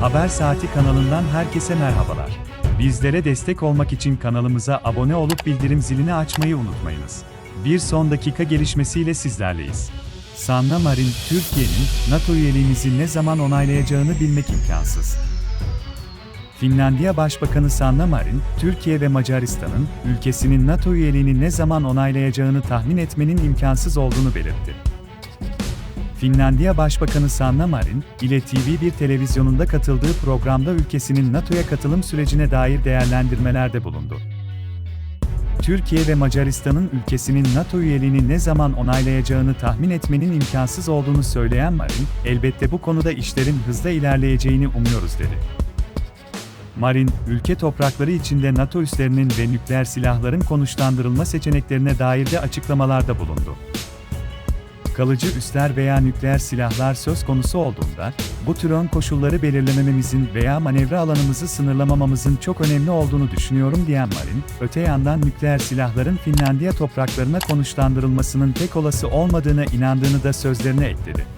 Haber Saati kanalından herkese merhabalar. Bizlere destek olmak için kanalımıza abone olup bildirim zilini açmayı unutmayınız. Bir son dakika gelişmesiyle sizlerleyiz. Sanna Marin, Türkiye'nin NATO üyeliğimizi ne zaman onaylayacağını bilmek imkansız. Finlandiya Başbakanı Sanna Marin, Türkiye ve Macaristan'ın ülkesinin NATO üyeliğini ne zaman onaylayacağını tahmin etmenin imkansız olduğunu belirtti. Finlandiya Başbakanı Sanna Marin, ile TV1 televizyonunda katıldığı programda ülkesinin NATO'ya katılım sürecine dair değerlendirmelerde bulundu. Türkiye ve Macaristan'ın ülkesinin NATO üyeliğini ne zaman onaylayacağını tahmin etmenin imkansız olduğunu söyleyen Marin, elbette bu konuda işlerin hızla ilerleyeceğini umuyoruz dedi. Marin, ülke toprakları içinde NATO üslerinin ve nükleer silahların konuşlandırılma seçeneklerine dair de açıklamalarda bulundu. Kalıcı üsler veya nükleer silahlar söz konusu olduğunda, bu tür ön koşulları belirlemememizin veya manevra alanımızı sınırlamamamızın çok önemli olduğunu düşünüyorum diyen Marin, öte yandan nükleer silahların Finlandiya topraklarına konuşlandırılmasının pek olası olmadığına inandığını da sözlerine ekledi.